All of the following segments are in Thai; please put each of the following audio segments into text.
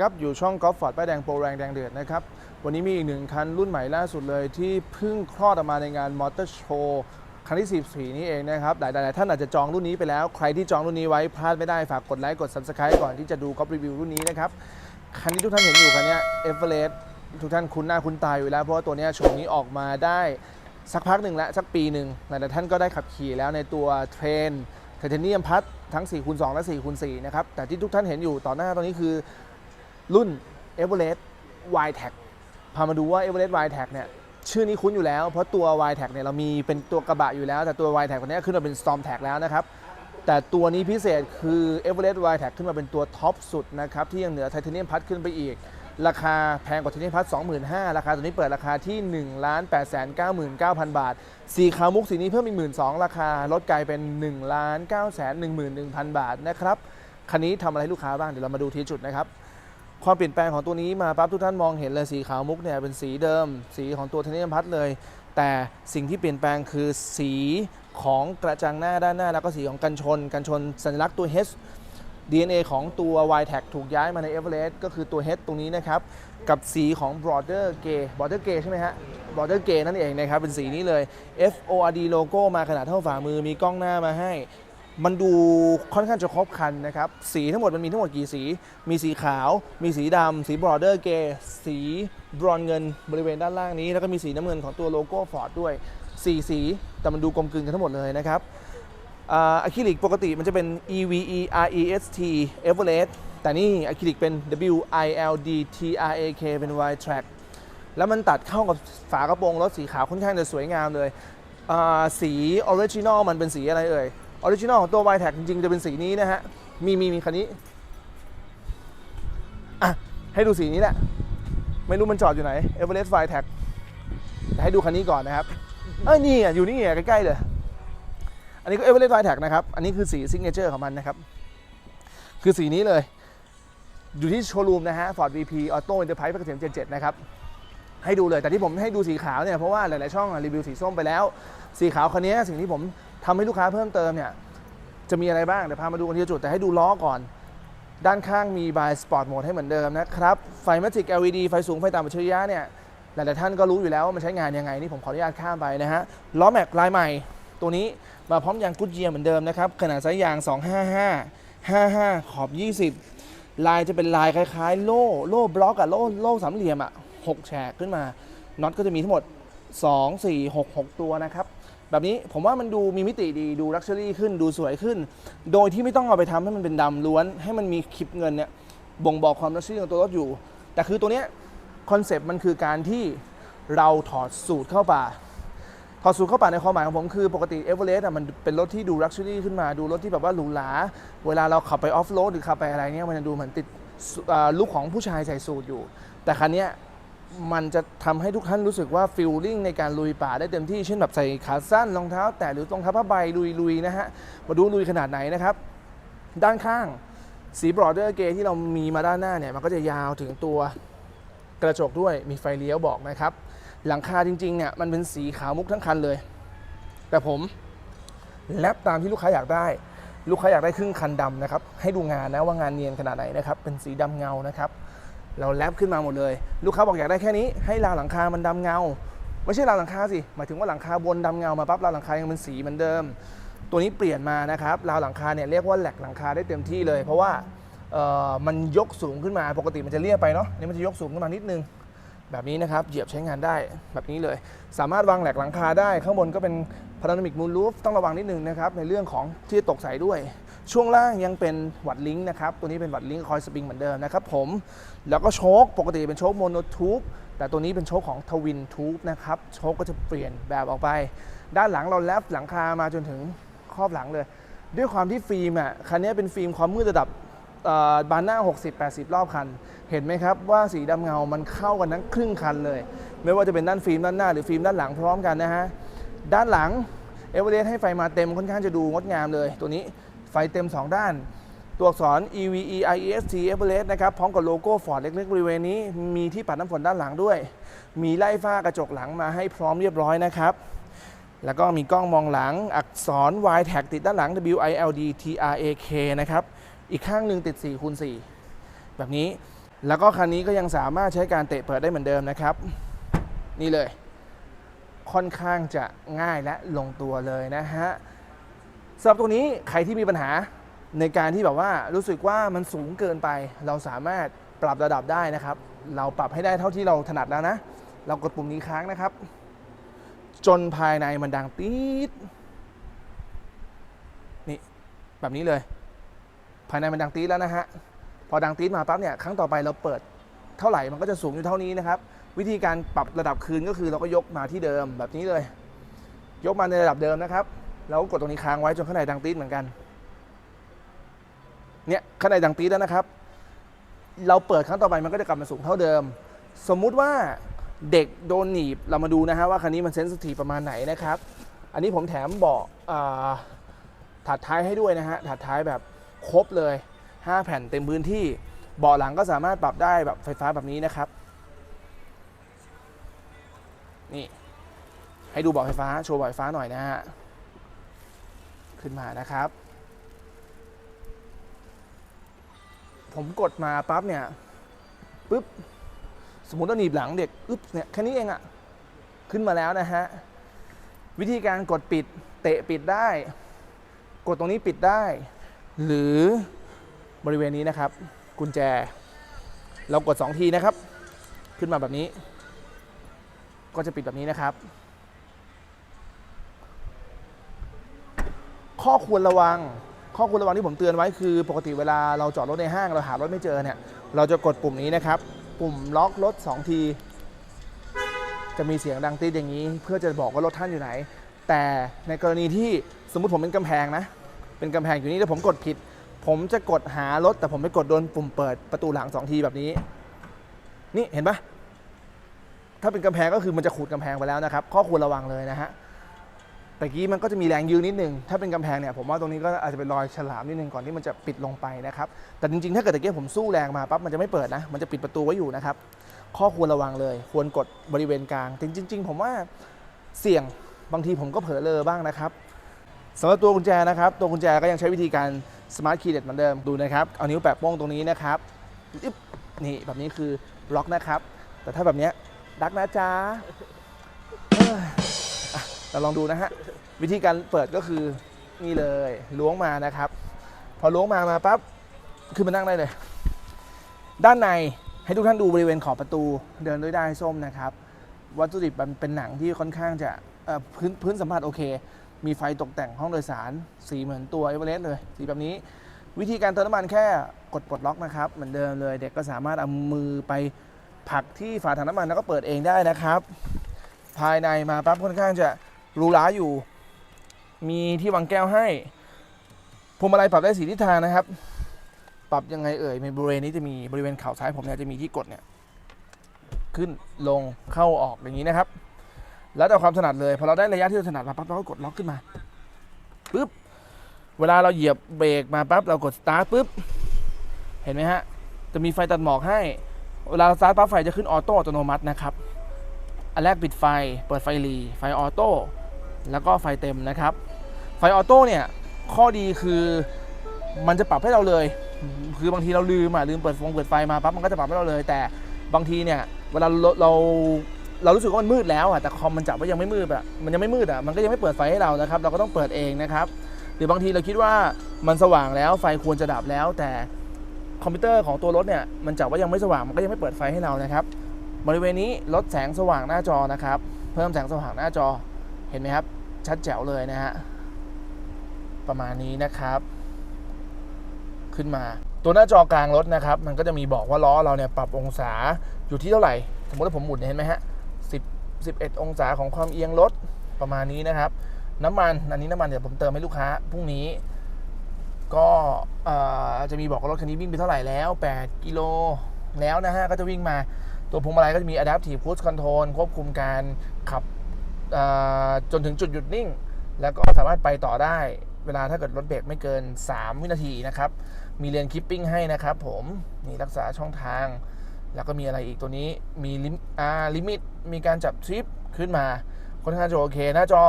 ครับ อยู่ช่องกอล์ฟฟอร์ดป้ายแดงโปรแรงแดงเดือดนะครับ วันนี้มีอีกหนึ่งคันรุ่นใหม่ล่าสุดเลยที่เพิ่งคลอดออกมาในงานมอเตอร์โชว์ครั้งที่ 14 นี้เองนะครับ หลายๆท่านอาจจะจองรุ่นนี้ไปแล้ว ใครที่จองรุ่นนี้ไว้พลาดไม่ได้ฝากกดไลค์กด subscribe ก่อนที่จะดูกอล์ฟรีวิวรุ่นนี้นะครับ คันที่ทุกท่านเห็นอยู่คันเนี้เอเวอเรสทุกท่านคุ้นหน้าคุ้นตาอยู่แล้ว เพราะว่าตัวนี้โฉมนี้ออกมาได้สักพักหนึ่งแล้วสักปีหนึ่งหลายๆท่านก็ได้ขับขี่แล้วในตัวเทรนไทเทเนียมพัททั้ง4คูณ2และ4คูณ4นะครับ แต่ที่ทุกท่านเห็นอยู่ต่อหน้าตอนนี้คือ รุ่น e v e r e s t y t a c พามาดูว่า e v e r e s t y t a c เนี่ยชื่อนี้คุ้นอยู่แล้ว เพราะตัว y t a c เนี่ยเรามีเป็นตัวกระบะอยู่แล้ว แต่ตัว y t a c ตัวนี้ขึ้นมาเป็น Storm Tag แล้วนะครับ แต่ตัวนี้พิเศษคือ e v e r e s t y t a c ขึ้นมาเป็นตัวท็อปสุดนะครับที่ยังเหนือไทเทเนียมพัทขึ้นไปอีก ราคาแพงกว่าไทเทเนียมพัท25,000ราคาตัวนี้เปิดราคาที่ 1 8 9 9 9 0 0 บาท สีขาวมุกสีนี้เพิ่มอีก 12,000ราคาลดกลายเป็น1 9 1 1 0 0 0 บาทนะครับคันนี้ทำอะไรให้ลูกค้าบ้างเดี๋ยวเรามาดูทีจุดนะครับ ความเปลี่ยนแปลงของตัวนี้มาปั๊บทุกท่านมองเห็นเลยสีขาวมุกเนี่ยเป็นสีเดิม สีของตัวเทเนียมพัทเลย แต่สิ่งที่เปลี่ยนแปลงคือสีของกระจังหน้าด้านหน้า แล้วก็สีของกันชน กันชนสัญลักษณ์ตัว H DNA ของตัว y t a g ถูกย้ายมาใน Everest ก็คือตัว H ตรงนี้นะครับ กับสีของ Border Gay Border Gay ใช่ไหมฮะ Border Gay นั่นเองนะครับ เป็นสีนี้เลย F O R D โลโก้มาขนาดเท่าฝ่ามือมีกล้องหน้ามาให้ มันดูค่อนข้างจะครบคันนะครับ สีทั้งหมดมันมีทั้งหมดกี่สี มีสีขาว มีสีดำ สีบรอเดอร์เกย์สีบรอนเงินบริเวณด้านล่างนี้ แล้วก็มีสีน้ำเงินของตัวโลโก้ฟอร์ดด้วยสีสี แต่มันดูกลมกลืนกันทั้งหมดเลยนะครับอะคริลิกปกติมันจะเป็น E V E R E S T Everest แต่นี่อะคริลิกเป็น W I L D T R A K เป็น Y track แล้วมันตัดเข้ากับฝากระโปรงรถสีขาวค่อนข้างจะสวยงามเลย สีออริจินอลมันเป็นสีอะไรเอ่ย ออริจินอลของตัว y t a g จริงๆ จะเป็นสีนี้นะฮะ มีมีมีคันนี้ อะ ให้ดูสีนี้แหละ ไม่รู้มันจอดอยู่ไหน Everest y t a g แต่ให้ดูคันนี้ก่อนนะครับ เอ้ยนี่อะอยู่นี่อะใกล้ๆเลย อันนี้ก็ Everest y t a g นะครับ อันนี้คือสีซิกเนเจอร์ของมันนะครับ คือสีนี้เลย อยู่ที่โชว์รูมนะฮะ Ford VP Auto Enterprise เกษม77 นะครับให้ดูเลยแต่ที่ผมให้ดูสีขาวเนี่ยเพราะว่าหลาย ๆ ช่องรีวิวสีส้มไปแล้ว สีขาวคันนี้สิ่งที่ผม ทำให้ลูกค้าเพิ่มเติมเนี่ยจะมีอะไรบ้าง เดี๋ยวพามาดูกันทีละจุดแต่ให้ดูล้อก่อน ด้านข้างมี by Sport Mode ให้เหมือนเดิมนะครับ ไฟ Magic LED ไฟสูงไฟต่ำอัจฉริยะเนี่ยหลายๆท่านก็รู้อยู่แล้วว่ามันใช้งานยังไงนี่ผมขออนุญาตข้ามไปนะฮะล้อแม็กลายใหม่ ตัวนี้มาพร้อมยางกุดเยียเหมือนเดิมนะครับขนาดไซส์ยาง 255 55 ขอบ 20 ลายจะเป็นลายคล้ายๆ โล่โล่บล็อกอะโล่โล่สามเหลี่ยมอะ6แฉกขึ้นมาน็อตก็จะมีทั้งหมด 2 4 6 6 ตัวนะครับ แบบนี้ผมว่ามันดูมีมิติดีดูลักชัวรี่ขึ้นดูสวยขึ้น โดยที่ไม่ต้องเอาไปทำให้มันเป็นดำล้วน ให้มันมีคลิปเงินเนี่ยบ่งบอกความลักชัวรี่ของตัวรถอยู่ แต่คือตัวเนี้ยคอนเซปต์มันคือการที่เราถอดสูตรเข้าป่า ถอดสูตรเข้าป่าในความหมายของผมคือปกติเอเวอเรสต์มันเป็นรถที่ดูลักชัวรี่ขึ้นมาดูรถที่แบบว่าหรูหราเวลาเราขับไปออฟโรดหรือขับไปอะไรเนี่ยมันจะดูเหมือนติดลุคของผู้ชายใส่สูทอยู่ แต่คันเนี้ย มันจะทำให้ทุกท่านรู้สึกว่าฟิลลิ่งในการลุยป่าได้เต็มที่เช่นแบบใส่ขาสั้นรองเท้า แตะหรือรองเท้าผ้าใบลุยๆนะฮะมาดูลุยขนาดไหนนะครับ ด้านข้างสีบรอดเดอร์เกที่เรามีมาด้านหน้าเนี่ยมันก็จะยาวถึงตัวกระจกด้วยมีไฟเลี้ยวบอกนะครับ หลังคาจริงๆเนี่ยมันเป็นสีขาวมุกทั้งคันเลย แต่ผมแลบตามที่ลูกค้าอยากได้ ลูกค้าอยากได้ครึ่งคันดำนะครับให้ดูงานนะว่างานเนียนขนาดไหนนะครับเป็นสีดำเงานะครับ เราแลบขึ้นมาหมดเลย ลูกค้าบอกอยากได้แค่นี้ ให้ราวหลังคามันดำเงา ไม่ใช่ราวหลังคาสิหมายถึงว่าหลังคาบนดำเงามาปั๊บราวหลังคายังเป็นสีเหมือนเดิม ตัวนี้เปลี่ยนมานะครับราวหลังคาเนี่ยเรียกว่าแหลกหลังคาได้เต็มที่เลย เพราะว่ามันยกสูงขึ้นมาปกติมันจะเรียบไปเนาะนี่มันจะยกสูงขึ้นมานิดนึงแบบนี้นะครับเหยียบใช้งานได้แบบนี้เลย สามารถวางแหลกหลังคาได้ ข้างบนก็เป็นพารา n มิกมูล o ูฟต้องระวังนิดนึงนะครับในเรื่องของที่ตกใส่ด้วย ช่วงล่างยังเป็นวัดลิงก์นะครับ ตัวนี้เป็นวัดลิงก์คอยสปริงเหมือนเดิมนะครับผม แล้วก็โชคปกติเป็นโชคโมโนทูบแต่ตัวนี้เป็นโชคของทวินทูบนะครับ โชคก็จะเปลี่ยนแบบออกไป ด้านหลังเราแลบหลังคามาจนถึงครอบหลังเลย ด้วยความที่ฟิล์มอะคันนี้เป็นฟิล์มความมืดระดับบานหน้า 60-80 รอบคัน เห็นไหมครับว่าสีดำเงา มันเข้ากันทั้งครึ่งคันเลย ไม่ว่าจะเป็นด้านฟิล์มด้านหน้าหรือฟิล์มด้านหลังพร้อมกันนะฮะ ด้านหลังเอเวอเรสต์ให้ไฟมาเต็มค่อนข้างจะดูงดงามเลย ตัวนี้ ไฟเต็ม 2 ด้าน ตัวอักษร E V E I E S T Everest นะครับพร้อมกับโลโก้ฟอร์ดเล็กๆบริเวณนี้ มีที่ปัดน้ำฝนด้านหลังด้วย มีไล่ฝ้ากระจกหลังมาให้พร้อมเรียบร้อยนะครับแล้วก็มีกล้องมองหลังอักษร Y tag ติดด้านหลัง W I L D T R A K นะครับ อีกข้างหนึ่งติด4คูณ4แบบนี้ แล้วก็คันนี้ก็ยังสามารถใช้การเตะเปิดได้เหมือนเดิมนะครับ นี่เลย ค่อนข้างจะง่ายและลงตัวเลยนะฮะ สำหรับตรงนี้ใครที่มีปัญหาในการที่แบบว่ารู้สึกว่ามันสูงเกินไป เราสามารถปรับระดับได้นะครับ เราปรับให้ได้เท่าที่เราถนัดแล้วนะ เรากดปุ่มนี้ค้างนะครับ จนภายในมันดังตีดนี่แบบนี้เลย ภายในมันดังตีดแล้วนะฮะพอดังตีดมาปั๊บเนี่ยครั้งต่อไปเราเปิดเท่าไหร่มันก็จะสูงอยู่เท่านี้นะครับ วิธีการปรับระดับคืนก็คือเราก็ยกมาที่เดิมแบบนี้เลย ยกมาในระดับเดิมนะครับ แล้วก็กดตรงนี้ค้างไว้จนข้างในดังตีดเหมือนกัน เนี่ยข้างในดังตีดแล้วนะครับ เราเปิดครั้งต่อไปมันก็จะกลับมาสูงเท่าเดิม สมมุติว่าเด็กโดนหนีบเรามาดูนะฮะว่าคันนี้มันเซนซิทีฟประมาณไหนนะครับ อันนี้ผมแถมเบาะอ่าถัดท้ายให้ด้วยนะฮะถัดท้ายแบบครบเลย 5 แผ่นเต็มพื้นที่เบาะหลังก็สามารถปรับได้แบบไฟฟ้าแบบนี้นะครับ นี่ให้ดูเบาะไฟฟ้าโชว์เบาะไฟฟ้าหน่อยนะฮะ ขึ้นมานะครับ ผมกดมาปั๊บเนี่ยปุ๊บสมมติว่าหนีบหลังเด็กอึ๊บเนี่ยแค่นี้เองอะขึ้นมาแล้วนะฮะวิธีการกดปิดเตะปิดได้ กดตรงนี้ปิดได้ หรือบริเวณนี้นะครับ กุญแจ เรากด 2 ทีนะครับ ขึ้นมาแบบนี้ ก็จะปิดแบบนี้นะครับ ข้อควรระวัง ข้อควรระวังที่ผมเตือนไว้คือ ปกติเวลาเราจอดรถในห้างเราหารถไม่เจอเนี่ย เราจะกดปุ่มนี้นะครับ ปุ่มล็อกรถ 2 ที จะมีเสียงดังตีดอย่างนี้ เพื่อจะบอกว่ารถท่านอยู่ไหน แต่ในกรณีที่สมมุติผมเป็นกำแพงนะ เป็นกำแพงอยู่นี่แล้วผมกดผิด ผมจะกดหารถ แต่ผมไปกดโดนปุ่มเปิดประตูหลังสองทีแบบนี้ นี่เห็นปะถ้าเป็นกำแพงก็คือมันจะขูดกำแพงไปแล้วนะครับ ข้อควรระวังเลยนะฮะ ตะกี้มันก็จะมีแรงยืนนิดนึง ถ้าเป็นกำแพงเนี่ยผมว่าตรงนี้ก็อาจจะเป็นรอยฉลามนิดนึงก่อนที่มันจะปิดลงไปนะครับ แต่จริงๆ ถ้าเกิดตะกี้ผมสู้แรงมาปั๊บมันจะไม่เปิดนะ มันจะปิดประตูไว้อยู่นะครับ ข้อควรระวังเลย ควรกดบริเวณกลาง จริง ๆ ผมว่าเสี่ยง บางทีผมก็เผลอเลอบ้างนะครับสำหรับตัวกุญแจนะครับ ตัวกุญแจก็ยังใช้วิธีการ smart key เด็ดเหมือนเดิม ดูนะครับ เอานิ้วแปะโป้งตรงนี้นะครับอึ๊บนี่แบบนี้คือล็อกนะครับ แต่ถ้าแบบนี้ดักนะจ๊ะ เราลองดูนะฮะวิธีการเปิดก็คือนี่เลยล้วงมานะครับ พอล้วงมามาปั๊บขึ้นมานั่งได้เลย ด้านในให้ทุกท่านดูบริเวณขอบประตูเดินด้วยได้ส้มนะครับ วัตถุดิบมันเป็นหนังที่ค่อนข้างจะพื้นพื้นสัมผัสโอเค มีไฟตกแต่งห้องโดยสาร สีเหมือนตัวเอเวอเรสต์เลย สีแบบนี้ วิธีการเติมน้ำมันแค่กดปลดล็อกนะครับ เหมือนเดิมเลย เด็กก็สามารถเอามือไปผลักที่ฝาถังน้ำมันแล้วก็เปิดเองได้นะครับ ภายในมาปั๊บค่อนข้างจะ รูหราอยู่ มีที่วางแก้วให้พวงมาลัยปรับได้สีทิศทางนะครับ ปรับยังไงเอ่ยในบริเวณนี้จะมีบริเวณเข่าซ้ายผมเนี่ยจะมีที่กดเนี่ยขึ้นลงเข้าออกอย่างนี้นะครับ แล้วแต่ความถนัดเลยพอเราได้ระยะที่เราถนัดมาปั๊บเราก็กดล็อกขึ้นมาปุ๊บเวลาเราเหยียบเบรกมาปั๊บเรากดสตาร์ทปุ๊บเห็นไหมฮะจะมีไฟตัดหมอกให้ เวลาสตาร์ทปั๊บไฟจะขึ้นออโต้อัตโนมัตินะครับ อันแรกปิดไฟ เปิดไฟรีไฟออโต้ แล้วก็ไฟเต็มนะครับ ไฟออโต้เนี่ยข้อดีคือมันจะปรับให้เราเลย คือบางทีเราลืมอะลืมเปิดฟงเปิดไฟมาปั๊บมันก็จะปรับให้เราเลย แต่บางทีเนี่ยเวลาเราเราเรารู้สึกว่ามันมืดแล้วอะแต่คอมมันจับว่ายังไม่มืดอะมันยังไม่มืดอะมันก็ยังไม่เปิดไฟให้เรานะครับ เราก็ต้องเปิดเองนะครับ หรือบางทีเราคิดว่ามันสว่างแล้วไฟควรจะดับแล้ว แต่คอมพิวเตอร์ของตัวรถเนี่ยมันจับว่ายังไม่สว่างมันก็ยังไม่เปิดไฟให้เรานะครับ บริเวณนี้ลดแสงสว่างหน้าจอนะครับ เพิ่มแสงสว่างหน้าจอ เห็นไหมครับ ชัดแจ๋วเลยนะฮะ ประมาณนี้นะครับ ขึ้นมา ตัวหน้าจอกลางรถนะครับ มันก็จะมีบอกว่าล้อเราเนี่ยปรับองศาอยู่ที่เท่าไหร่ สมมติว่าผมหมุนเห็นไหมฮะ10 11องศาของความเอียงรถประมาณนี้นะครับ น้ำมัน อันนี้น้ำมันเดี๋ยวผมเติมให้ลูกค้าพรุ่งนี้ ก็จะมีบอกว่ารถคันนี้วิ่งไปเท่าไหร่แล้ว 8 กิโลแล้วนะฮะ ก็จะวิ่งมา ตัวพวงมาลัยก็จะมี Adaptive Cruise Control ควบคุมการขับ จนถึงจุดหยุดนิ่ง แล้วก็สามารถไปต่อได้ เวลาถ้าเกิดรถเบรกไม่เกิน 3 วินาทีนะครับ มีเลนคิปปิ้งให้นะครับผมนี่รักษาช่องทาง แล้วก็มีอะไรอีกตัวนี้มีลิมลิมิตมีการจับทริปขึ้นมาค่อนข้างจะโอเค หน้าจอ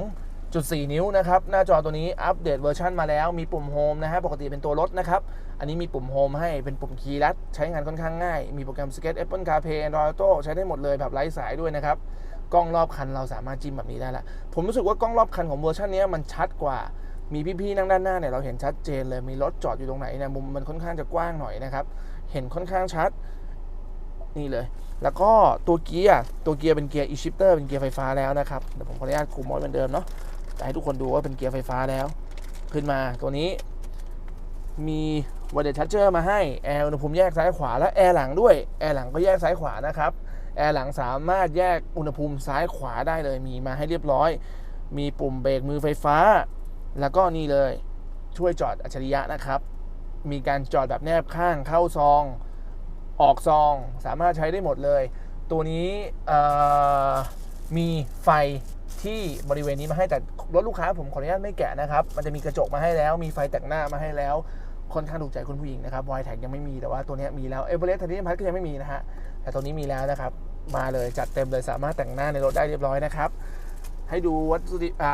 12.4 นิ้วนะครับ หน้าจอตัวนี้อัปเดตเวอร์ชันมาแล้ว มีปุ่มโฮมนะฮะ ปกติเป็นตัวรถนะครับ อันนี้มีปุ่มโฮมให้ เป็นปุ่มคีย์ลัด ใช้งานค่อนข้างง่าย มีโปรแกรม Sketch Apple CarPlay Android Auto ใช้ได้หมดเลยแบบไร้สายด้วยนะครับ กล้องรอบคันเราสามารถจิ้มแบบนี้ได้ละผมรู้สึกว่ากล้องรอบคันของเวอร์ชันนี้มันชัดกว่ามีพี่ๆนั่งด้านหน้าเนี่ยเราเห็นชัดเจนเลยมีรถจอดอยู่ตรงไหนเนี่ยมุมมันค่อนข้างจะกว้างหน่อยนะครับ เห็นค่อนข้างชัดนี่เลย แล้วก็ตัวเกียร์ตัวเกียร์เป็นเกียร์ e-shifter เป็นเกียร์ไฟฟ้าแล้วนะครับเดี๋ยวผมขออนุญาตคุมโหมดเหมือนเดิมเนาะจะให้ทุกคนดูว่าเป็นเกียร์ไฟฟ้าแล้ว ขึ้นมาตัวนี้ มีว a เดชั c เจอร์มาให้แอร์อุณหภูมิแยกซ้ายขวาและแอร์หลังด้วยแอร์หลังก็แยกซ้ายขวานะครับ แอร์หลังสามารถแยกอุณหภูมิซ้ายขวาได้เลย มีมาให้เรียบร้อย มีปุ่มเบรกมือไฟฟ้า แล้วก็นี่เลยช่วยจอดอัจฉริยะนะครับ มีการจอดแบบแนบข้างเข้าซอง ออกซอง สามารถใช้ได้หมดเลย ตัวนี้มีไฟที่บริเวณนี้มาให้แต่รถลูกค้าผมขออนุญาตไม่แกะนะครับ มันจะมีกระจกมาให้แล้ว มีไฟแต่งหน้ามาให้แล้วค่อนข้างถูกใจคุณผู้หญิงนะครับวายแท็กยังไม่มีแต่ว่าตัวนี้มีแล้วเอเวอเรสต์ทันทีพัทก็ยังไม่มีนะฮะ แต่ตัวนี้มีแล้วนะครับ มาเลยจัดเต็มเลยสามารถแต่งหน้าในรถได้เรียบร้อยนะครับ ให้ดูวัสดุอ่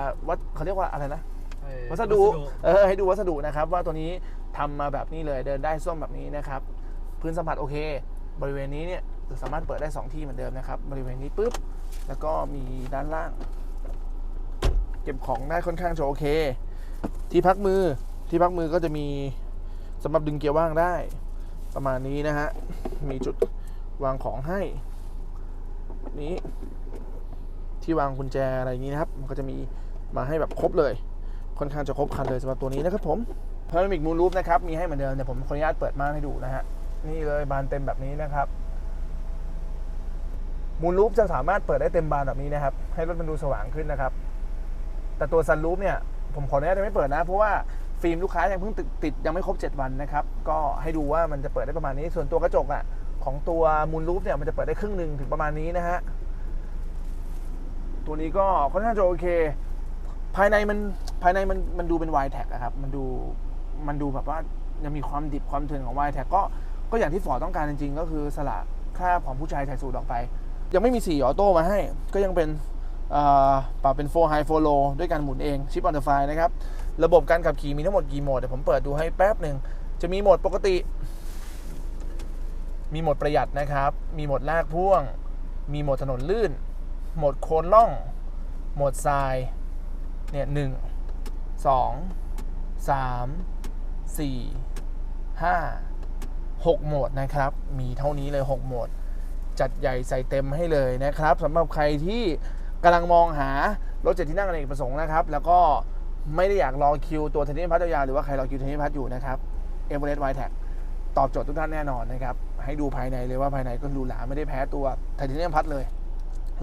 าวัดเขาเรียกว่าอะไรนะเอ่อวัสดุเออให้ดูวัสดุนะครับ ว่าตัวนี้ทำมาแบบนี้เลยเดินได้ส้วมแบบนี้นะครับ พื้นสัมผัสโอเค บริเวณนี้เนี่ยสามารถเปิดได้ 2 ที่เหมือนเดิมนะครับ บริเวณนี้ปุ๊บแล้วก็มีด้านล่าง เก็บของได้ค่อนข้างจะโอเค ที่พักมือที่พักมือก็จะมีสำหรับดึงเกียร์ว่างได้ ประมาณนี้นะฮะ มีจุดวางของให้ นี้ที่วางกุญแจอะไรอย่างนี้นะครับ มันก็จะมีมาให้แบบครบเลย ค่อนข้างจะครบคันเลยสำหรับตัวนี้นะครับผมพารามิกมูลรูปนะครับ มีให้เหมือนเดิมแต่ผมขออนุญาตเปิดม่านให้ดูนะฮะ นี่เลยบานเต็มแบบนี้นะครับมูลรูปจะสามารถเปิดได้เต็มบานแบบนี้นะครับ ให้รถมันดูสว่างขึ้นนะครับ แต่ตัวซันรูปเนี่ย ผมขออนุญาตจะไม่เปิดนะ เพราะว่า ฟิล์มลูกค้ายังเพิ่งติดยังไม่ครบ 7 วันนะครับ ก็ให้ดูว่ามันจะเปิดได้ประมาณนี้ ส่วนตัวกระจกอะของตัวมูลรูปเนี่ยมันจะเปิดได้ครึ่งหนึ่งถึงประมาณนี้นะฮะ ตัวนี้ก็ค่อนข้างจะโอเค ภายในมันภายในมันมันดูเป็น y t แท็กครับ มันดูมันดูแบบว่ายังมีความดิบความเถื่อนของ y t แท็กก็ก็อย่างที่ฟอร์ต้องการจริงๆ ก็คือสละคราบของผู้ชายใส่สูทออกไป ยังไม่มีสีออโต้มาให้ ก็ยังเป็นเปรับเป็น4 High 4 Low ด้วยการหมุนเองชิปออนเดอร์ไฟนะครับ ระบบการขับขี่มีทั้งหมดกี่โหมดเดี๋ยวผมเปิดดูให้แป๊บหนึ่งจะมีโหมดปกติ มีโหมดประหยัดนะครับ มีโหมดลากพ่วง มีโหมดถนนลื่น โหมดโคนล่อง โหมดทราย เนี่ยหนึ่งสองสามสี่ห้าหกโหมดนะครับ มีเท่านี้เลย6โหมด จัดใหญ่ใส่เต็มให้เลยนะครับสำหรับใครที่กำลังมองหารถเจ็ดที่นั่งอเนกประสงค์นะครับ แล้วก็ ไม่ได้อยากรอคิวตัวเทนนิสพัทยาหรือว่าใครรอคิวเทนนิสพัทอยู่นะครับเอเวอเรสต์ไวท์แท็กตอบโจทย์ทุกท่านแน่นอนนะครับ ให้ดูภายในเลยว่าภายในก็หรูหราไม่ได้แพ้ตัวไทเทเนียมพัทเลย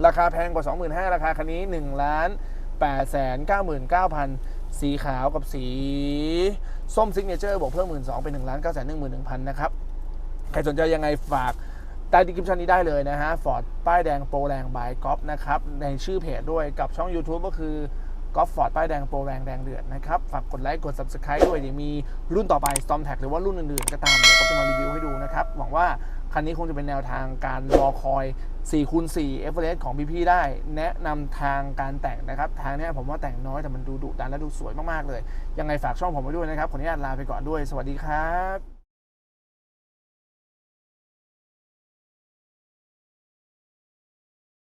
ราคาแพงกว่า 25,000 ราคาคันนี้1ล้าน8 9 9 0 0สีขาวกับสี ส้มซิกเนเจอร์บวกเพิ่ม 1 2 0 0เป็น1ล้าน9 1 1 0 0 0 นะครับ ใครสนใจยังไงฝากใต้ดีคริปชันนี้ได้เลยนะฮะฟอร์ดป้ายแดงโปรแรงบายกอล์ฟนะครับ ในชื่อเพจด้วยกับช่อง YouTube ก็คือ กอล์ฟฟอร์ดป้ายแดงโปรแรงแดงเดือดนะครับ ฝากกดไลค์กด Subscribe ด้วยเดี๋ยวมีรุ่นต่อไป Storm Tag หรือว่ารุ่นอื่นๆ ก็ตามเดี๋ยวก็จะมารีวิวให้ดูนะครับ หวังว่าคันนี้คงจะเป็นแนวทางการรอคอย4คูณ4 e v e r e s t ของพี่ๆได้ แนะนำทางการแต่งนะครับ ทางนี้ผมว่าแต่งน้อยแต่มันดูดุดันและดูสวยมากๆเลย ยังไงฝากช่องผมไว้ด้วยนะครับขออนุญาตลาไปก่อนด้วย สวัสดีครับ